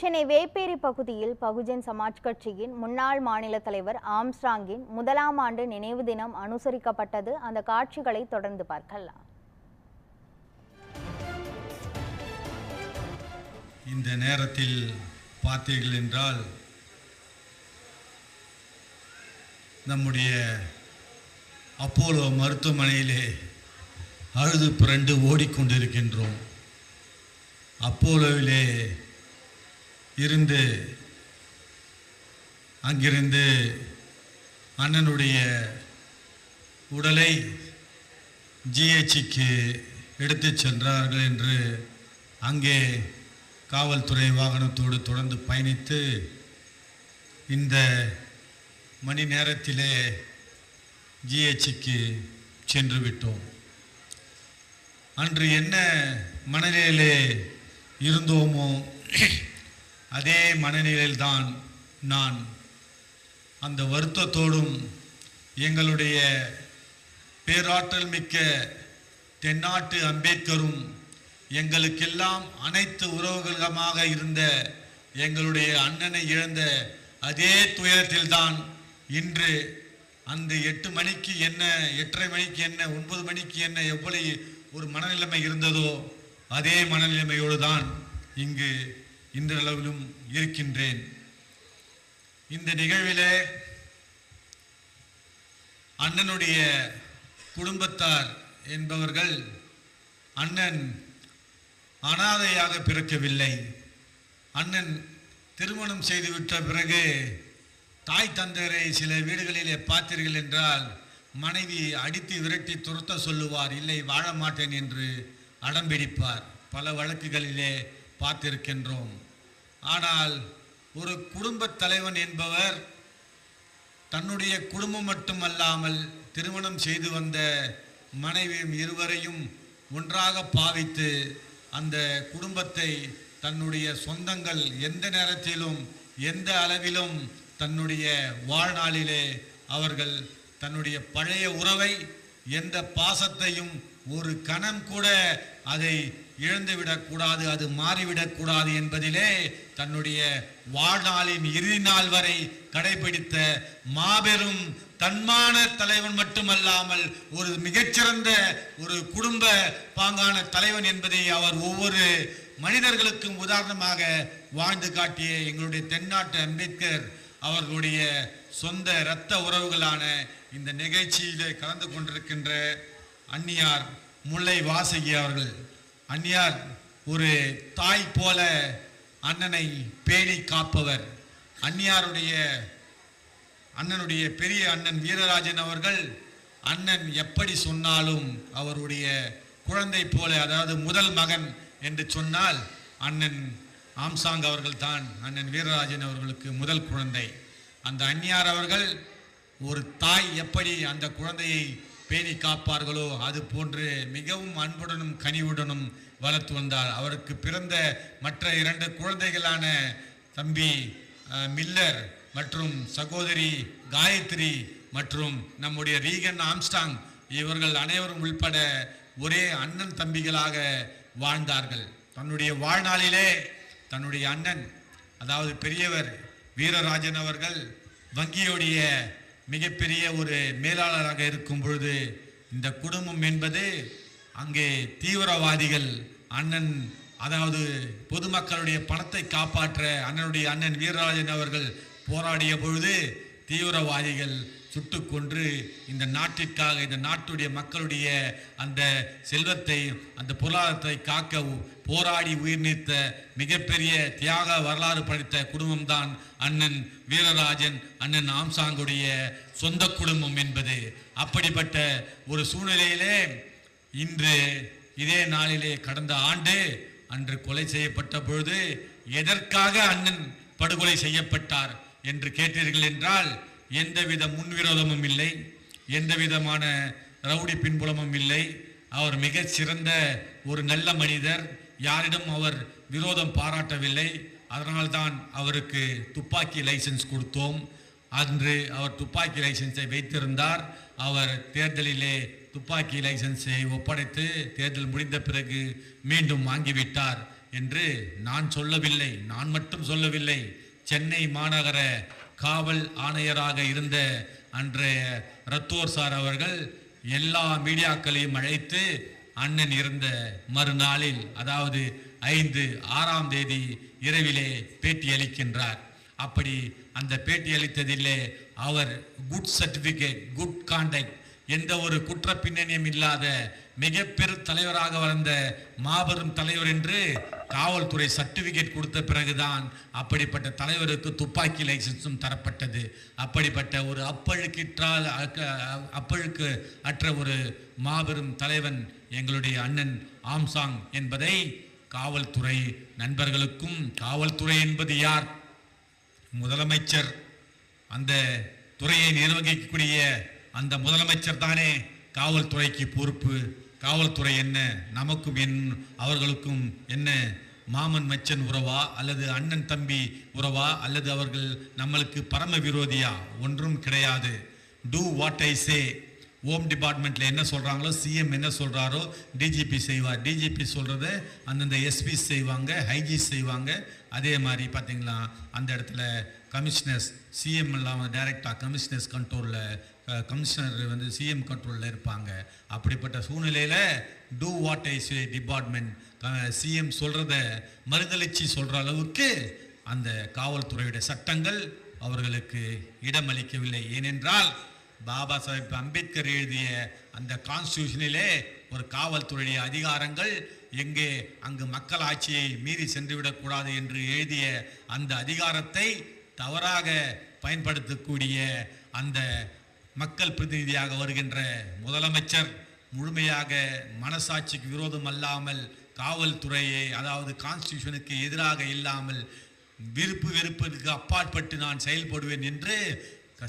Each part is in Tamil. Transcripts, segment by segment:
சென்னை வேப்பேரி பகுதியில் பகுஜன் சமாஜ் கட்சியின் முன்னாள் மாநில தலைவர் ஆம்ஸ்ட்ராங்கின் முதலாம் ஆண்டு நினைவு தினம் அனுசரிக்கப்பட்டது. அந்த காட்சிகளை தொடர்ந்து பார்க்கலாம். இந்த நேரத்தில் பார்த்தீர்கள் என்றால் நம்முடைய அப்போலோ மருத்துவமனையிலே அழுது புரண்டு ஓடிக்கொண்டிருக்கின்றோம். அப்போலோவிலே இருந்து அங்கிருந்து அண்ணனுடைய உடலை ஜிஹெச்சிக்கு எடுத்து சென்றார்கள் என்று அங்கே காவல்துறை வாகனத்தோடு தொடர்ந்து பயணித்து இந்த மணி நேரத்திலே ஜிஹெச்சிக்கு சென்று விட்டோம். அன்று என்ன மனநிலையிலே இருந்தோமோ அதே மனநிலையில்தான் நான் அந்த வருத்தத்தோடும் எங்களுடைய பேராற்றல் மிக்க தென்னாட்டு அம்பேத்கரும் எங்களுக்கெல்லாம் அனைத்து உறவுகளமாக இருந்த எங்களுடைய அண்ணனை இழந்த அதே துயரத்தில்தான் இன்று அந்த எட்டு மணிக்கு என்ன எட்டரை மணிக்கு என்ன ஒன்பது மணிக்கு என்ன எவ்வளவு ஒரு மனநிலைமை இருந்ததோ அதே மனநிலைமையோடு தான் இங்கு இன்றளவிலும் இருக்கின்றேன். இந்த நிகழ்விலே அண்ணனுடைய குடும்பத்தார் என்பவர்கள் அண்ணன் அனாதையாக பிறக்கவில்லை. அண்ணன் திருமணம் செய்துவிட்ட பிறகு தாய் தந்தையரை சில வீடுகளிலே பார்த்தீர்கள் என்றால் மனைவி அடித்து விரட்டி துரத்த சொல்லுவார் இல்லை வாழ மாட்டேன் என்று அடம்பிடிப்பார் பல வழக்குகளிலே பார்த்திருக்கின்றோம். ஆனால் ஒரு குடும்பத் தலைவன் என்பவர் தன்னுடைய குடும்பம் மட்டுமல்லாமல் திருமணம் செய்து வந்த மனைவியும் இருவரையும் ஒன்றாக பாவித்து அந்த குடும்பத்தை தன்னுடைய சொந்தங்கள் எந்த நேரத்திலும் எந்த அளவிலும் தன்னுடைய வாழ்நாளிலே அவர்கள் தன்னுடைய பழைய உறவை எந்த பாசத்தையும் ஒரு கணம் கூட அதை இழந்துவிடக்கூடாது அது மாறிவிடக்கூடாது என்பதிலே தன்னுடைய வாழ்நாளின் இறுதி நாள் வரை கடைபிடித்த மாபெரும் தன்மான தலைவன் மட்டுமல்லாமல் ஒரு மிகச்சிறந்த ஒரு குடும்ப பாங்கான தலைவன் என்பதை அவர் ஒவ்வொரு மனிதர்களுக்கும் உதாரணமாக வாழ்ந்து காட்டிய எங்களுடைய தென்னாட்டு அம்பேத்கர் அவர்களுடைய சொந்த இரத்த உறவுகளான இந்த நிகழ்ச்சியிலே கலந்து கொண்டிருக்கின்ற அந்நியார் முல்லை வாசகி அவர்கள். அந்நியார் ஒரு தாய் போல அண்ணனை பேணி காப்பவர். அந்நியாருடைய அண்ணனுடைய பெரிய அண்ணன் வீரராஜன் அவர்கள் அண்ணன் எப்படி சொன்னாலும் அவருடைய குழந்தை போல அதாவது முதல் மகன் என்று சொன்னால் அண்ணன் ஆம்சாங் அவர்கள் தான் அண்ணன் வீரராஜன் அவர்களுக்கு முதல் குழந்தை. அந்த அந்நியார் அவர்கள் ஒரு தாய் எப்படி அந்த குழந்தையை பேணி காப்பார்களோ? அது போன்று மிகவும் அன்புடனும் கனிவுடனும் வளர்த்து வந்தார். அவருக்கு பிறந்த மற்ற இரண்டு குழந்தைகளான தம்பி மில்லர் மற்றும் சகோதரி காயத்ரி மற்றும் நம்முடைய ரீகன் ஆம்ஸ்டாங் இவர்கள் அனைவரும் உள்பட ஒரே அண்ணன் தம்பிகளாக வாழ்ந்தார்கள். தன்னுடைய வாழ்நாளிலே தன்னுடைய அண்ணன் அதாவது பெரியவர் வீரராஜன் அவர்கள் வங்கியுடைய மிகப்பெரிய ஒரு மேலாளராக இருக்கும் பொழுது இந்த குடும்பம் என்பது அங்கே தீவிரவாதிகள் அண்ணன் அதாவது பொதுமக்களுடைய பணத்தை காப்பாற்ற அண்ணனுடைய அண்ணன் வீரராஜன் அவர்கள் போராடிய பொழுது தீவிரவாதிகள் சுட்டு கொன்று இந்த நாட்டிற்காக இந்த நாட்டுடைய மக்களுடைய அந்த செல்வத்தை அந்த பொருளாதாரத்தை காக்க போராடி உயிர் நீத்த மிகப்பெரிய தியாக வரலாறு படைத்த குடும்பம்தான் அண்ணன் வீரராஜன் அண்ணன் ஆம்சாங்குடைய சொந்த குடும்பம் என்பது. அப்படிப்பட்ட ஒரு சூழ்நிலையிலே இன்று இதே நாளிலே கடந்த ஆண்டு அன்று கொலை செய்யப்பட்ட பொழுது எதற்காக அண்ணன் படுகொலை செய்யப்பட்டார் என்று கேட்டீர்கள் என்றால் எந்தவித முன்விரோதமும் இல்லை. எந்த விதமான ரவுடி பின்புலமும் இல்லை. அவர் மிகச்சிறந்த ஒரு நல்ல மனிதர். யாரிடம் அவர் விரோதம் பாராட்டவில்லை. அதனால்தான் அவருக்கு துப்பாக்கி லைசன்ஸ் கொடுத்தோம். அன்று அவர் துப்பாக்கி லைசென்ஸை வைத்திருந்தார். அவர் தேர்தலிலே துப்பாக்கி லைசென்ஸை ஒப்படைத்து தேர்தல் முடிந்த பிறகு மீண்டும் வாங்கிவிட்டார் என்று நான் சொல்லவில்லை. நான் மட்டும் சொல்லவில்லை. சென்னை மாநகர காவல் ஆணையராக இருந்த அன்றைய ரத்தோர் சார் அவர்கள் எல்லா மீடியாக்களையும் அழைத்து அண்ணன் இருந்த மறுநாளில் அதாவது ஐந்து ஆறாம் தேதி இரவிலே பேட்டி அளிக்கின்றார். அப்படி அந்த பேட்டி அளித்ததிலே அவர் குட் சர்டிஃபிகேட் குட் கான்டக்ட் எந்த ஒரு குற்ற பின்னணியும் இல்லாத மிக பெரு தலைவராக வளர்ந்த மாபெரும் தலைவர் என்று காவல்துறை சர்டிபிகேட் கொடுத்த பிறகுதான் அப்படிப்பட்ட தலைவருக்கு துப்பாக்கி லைசன்ஸும் தரப்பட்டது. அப்படிப்பட்ட ஒரு அப்பழுக்கிற்றால் அப்பழுக்கு அற்ற ஒரு மாபெரும் தலைவன் எங்களுடைய அண்ணன் ஆம்சாங் என்பதை காவல்துறை நண்பர்களுக்கும் காவல்துறை என்பது யார்? முதலமைச்சர். அந்த துறையை நிர்வகிக்கக்கூடிய அந்த முதலமைச்சர் தானே காவல்துறைக்கு பொறுப்பு. காவல்துறை என்ன? நமக்கும் என் அவர்களுக்கும் என்ன? மாமன் மச்சன் உறவா? அல்லது அண்ணன் தம்பி உறவா? அல்லது அவர்கள் நம்மளுக்கு பரம விரோதியா? ஒன்றும் கிடையாது. Do what I say home டிபார்ட்மெண்ட்டில் என்ன சொல்கிறாங்களோ சிஎம் என்ன சொல்கிறாரோ டிஜிபி செய்வார். டிஜிபி சொல்கிறத அந்தந்த எஸ்பி செய்வாங்க ஹைஜிஸ் செய்வாங்க. அதே மாதிரி பார்த்தீங்களா அந்த இடத்துல கமிஷனர்ஸ் சிஎம் இல்லாமல் டைரெக்டாக கமிஷனர்ஸ் கண்ட்ரோலில் கமிஷனர் வந்து சிஎம் கண்ட்ரோலில் இருப்பாங்க. அப்படிப்பட்ட சூழ்நிலையில் do what is department CM சொல்கிறத மறுதளிச்சு சொல்கிற அளவுக்கு அந்த காவல்துறையுடைய சட்டங்கள் அவர்களுக்கு இடமளிக்கவில்லை. ஏனென்றால் பாபா சாஹேப் அம்பேத்கர் எழுதிய அந்த கான்ஸ்டியூஷனிலே ஒரு காவல்துறையுடைய அதிகாரங்கள் எங்கே அங்கு மக்கள் ஆட்சியை மீறி சென்றுவிடக்கூடாது என்று எழுதிய அந்த அதிகாரத்தை தவறாக பயன்படுத்தக்கூடிய அந்த மக்கள் பிரதிநிதியாக வருகின்ற முதலமைச்சர் முழுமையாக மனசாட்சிக்கு விரோதம் அல்லாமல் காவல்துறையை அதாவது கான்ஸ்டியூஷனுக்கு எதிராக இல்லாமல் விருப்பு வெறுப்பிற்கு அப்பாற்பட்டு நான் செயல்படுவேன் என்று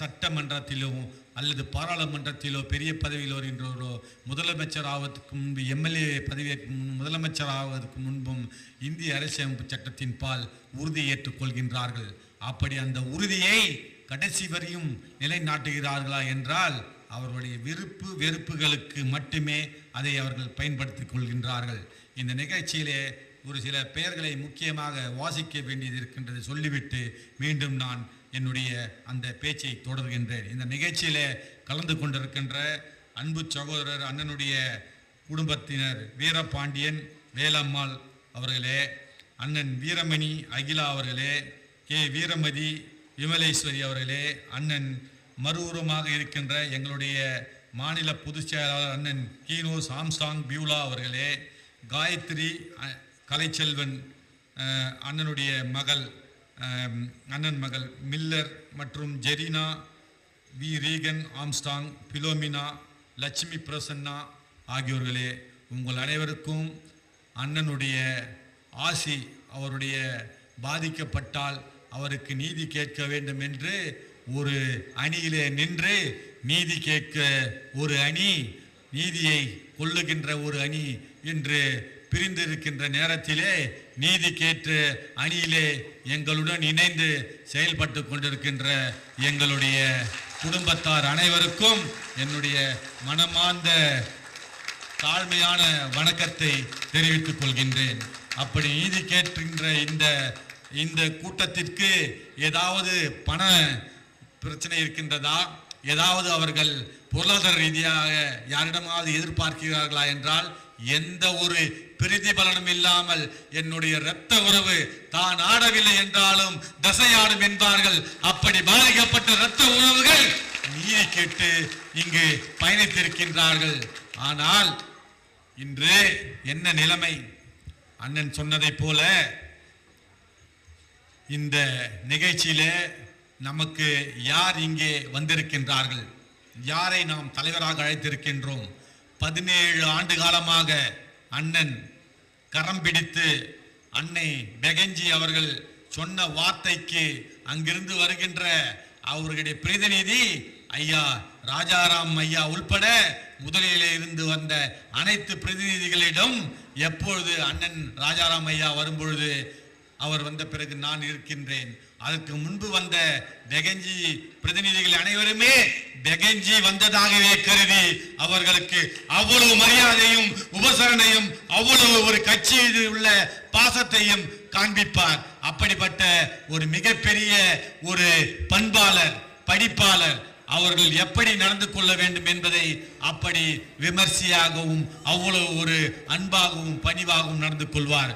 சட்டமன்றத்திலோ அல்லது பாராளுமன்றத்திலோ பெரிய பதவியில் வருகின்றவரோ முதலமைச்சர் ஆவதற்கு முன்பு எம்எல்ஏ பதவியேற்கும் முதலமைச்சர் ஆவதற்கு முன்பும் இந்திய அரசியலமைப்பு சட்டத்தின் பால் உறுதி ஏற்றுக்கொள்கின்றார்கள். அப்படி அந்த உறுதியை கடைசி வரையும் நிலைநாட்டுகிறார்களா என்றால் அவர்களுடைய விருப்பு வெறுப்புகளுக்கு மட்டுமே அதை அவர்கள் பயன்படுத்திக் கொள்கின்றார்கள். இந்த நிகழ்ச்சியிலே ஒரு சில பெயர்களை முக்கியமாக வாசிக்க வேண்டியது இருக்கின்றது சொல்லிவிட்டு மீண்டும் நான் என்னுடைய அந்த பேச்சை தொடர்கின்றேன். இந்த நிகழ்ச்சியிலே கலந்து கொண்டிருக்கின்ற அன்பு சகோதரர் அண்ணனுடைய குடும்பத்தினர் வீரபாண்டியன் வேலம்மாள் அவர்களே அண்ணன் வீரமணி அகிலா அவர்களே கே. வீரமதி விமலேஸ்வரி அவர்களே அண்ணன் மறுவுரமாக இருக்கின்ற எங்களுடைய மாநில பொதுச் செயலாளர் அண்ணன் கீனோஸ் சாம்சாங் பியூலா அவர்களே காயத்ரி கலைச்செல்வன் அண்ணனுடைய மகள் அண்ணன் மகள் மில்லர் மற்றும் Jerina V. Reagan Armstrong Philomena Lakshmi Prasanna ஆகியோர்களே உங்கள் அனைவருக்கும் அண்ணனுடைய ஆசி அவருடைய பாதிக்கப்பட்டால் அவருக்கு நீதி கேட்க வேண்டும் என்று ஒரு அணியிலே நின்று நீதி கேட்க ஒரு அணி நீதியை கொள்ளுகின்ற ஒரு அணி என்று பிரிந்திருக்கின்ற நேரத்திலே நீதி கேட்டு அணியிலே எங்களுடன் இணைந்து செயல்பட்டு கொண்டிருக்கின்ற எங்களுடைய குடும்பத்தார் அனைவருக்கும் என்னுடைய மனமார்ந்த தாழ்மையான வணக்கத்தை தெரிவித்துக் கொள்கின்றேன். அப்படி நீதி கேட்கின்ற இந்த இந்த கூட்டத்திற்கு ஏதாவது பண பிரச்சனை இருக்கின்றதா? ஏதாவது அவர்கள் பொருளாதார ரீதியாக யாரிடமாவது எதிர்பார்க்கிறார்களா என்றால் எந்த ஒரு பிரதிபலனும் இல்லாமல் என்னுடைய இரத்த உறவு தான் ஆடவில்லை என்றாலும் தசையாடும் என்பார்கள். அப்படி பாதிக்கப்பட்ட இரத்த உறவுகள் நீதி கேட்டு இங்கு பயணித்திருக்கின்றார்கள். ஆனால் இன்று என்ன நிலைமை? அண்ணன் சொன்னதைப் போல இந்த நிகழ்ச்சியிலே நமக்கு யார் இங்கே வந்திருக்கின்றார்கள்? யாரை நாம் தலைவராக அழைத்திருக்கின்றோம்? பதினேழு ஆண்டு காலமாக அண்ணன் கரம் பிடித்து அன்னை பெகஞ்சி அவர்கள் சொன்ன வார்த்தைக்கு அங்கிருந்து வருகின்ற அவர்களுடைய பிரதிநிதி ஐயா ராஜாராம் ஐயா உள்பட முதலிலே இருந்து வந்த அனைத்து பிரதிநிதிகளிடம் எப்பொழுது அண்ணன் ராஜாராம் ஐயா வரும்பொழுது அவர் வந்த பிறகு நான் இருக்கின்றேன். அதற்கு முன்பு வந்த பெகஞ்சி பிரதிநிதிகள் அனைவருமே பெகஞ்சி வந்ததாகவே கருதி அவர்களுக்கு அவ்வளவு மரியாதையும் உபசரணையும் அவ்வளவு ஒரு கட்சியில் உள்ள பாசத்தையும் காண்பிப்பார். அப்படிப்பட்ட ஒரு மிகப்பெரிய ஒரு பண்பாளர் படிப்பாளர் அவர்கள் எப்படி நடந்து கொள்ள வேண்டும் என்பதை அப்படி விமர்சையாகவும் அவ்வளவு ஒரு அன்பாகவும் பணிவாகவும் நடந்து கொள்வார்.